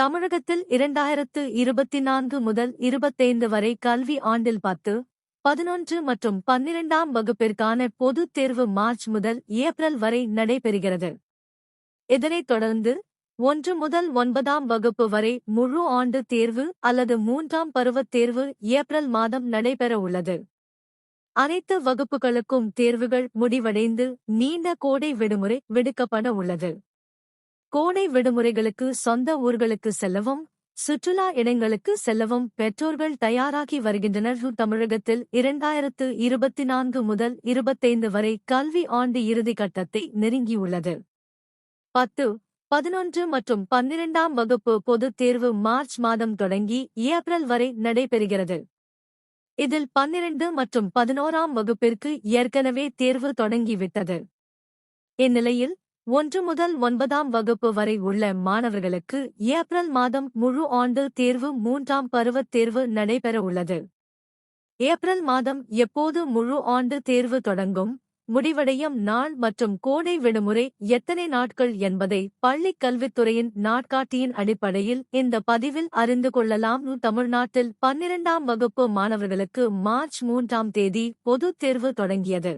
தமிழகத்தில் இரண்டாயிரத்து இருபத்தி நான்கு முதல் இருபத்தைந்து வரை கல்வி ஆண்டில் பத்து பதினொன்று மற்றும் பன்னிரண்டாம் வகுப்பிற்கான பொதுத் தேர்வு மார்ச் முதல் ஏப்ரல் வரை நடைபெறுகிறது. இதனைத் தொடர்ந்து ஒன்று முதல் ஒன்பதாம் வகுப்பு வரை முழு ஆண்டு தேர்வு அல்லது மூன்றாம் பருவத் தேர்வு ஏப்ரல் மாதம் நடைபெற உள்ளது. அனைத்து வகுப்புகளுக்கும் தேர்வுகள் முடிவடைந்து நீண்ட கோடை விடுமுறை விடுக்கப்பட உள்ளது. கோடை விடுமுறைகளுக்கு சொந்த ஊர்களுக்கு செல்லவும் சுற்றுலா இடங்களுக்கு செல்லவும் பெற்றோர்கள் தயாராகி வருகின்றனர். தமிழகத்தில் இரண்டாயிரத்து இருபத்தி நான்கு முதல் இருபத்தைந்து வரை கல்வி ஆண்டு இறுதி கட்டத்தை நெருங்கியுள்ளது. பத்து பதினொன்று மற்றும் பன்னிரண்டாம் வகுப்பு பொதுத் தேர்வு மார்ச் மாதம் தொடங்கி ஏப்ரல் வரை நடைபெறுகிறது. இதில் பன்னிரண்டு மற்றும் பதினோராம் வகுப்பிற்கு ஏற்கனவே தேர்வு தொடங்கிவிட்டது. இந்நிலையில் ஒன்று முதல் ஒன்பதாம் வகுப்பு வரை உள்ள மாணவர்களுக்கு ஏப்ரல் மாதம் முழு ஆண்டு தேர்வு மூன்றாம் பருவத் தேர்வு நடைபெற உள்ளது. ஏப்ரல் மாதம் எப்போது முழு ஆண்டு தேர்வு தொடங்கும்? முடிவடையும் நாள் மற்றும் கோடை விடுமுறை எத்தனை நாட்கள் என்பதை பள்ளிக் கல்வித்துறையின் நாட்காட்டியின் அடிப்படையில் இந்த பதிவில் அறிந்து கொள்ளலாம். தமிழ்நாட்டில் பன்னிரண்டாம் வகுப்பு மாணவர்களுக்கு மார்ச் மூன்றாம் தேதி பொதுத் தேர்வு தொடங்கியது.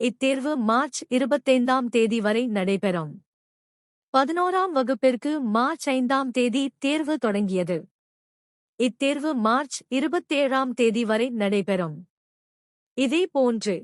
இத்தேர்வு மார்ச் இருபத்தைந்தாம் தேதி வரை நடைபெறும். பதினோராம் வகுப்பிற்கு மார்ச் ஐந்தாம் தேதி தேர்வு தொடங்கியது. இத்தேர்வு மார்ச் இருபத்தேழாம் தேதி வரை நடைபெறும். இதேபோன்று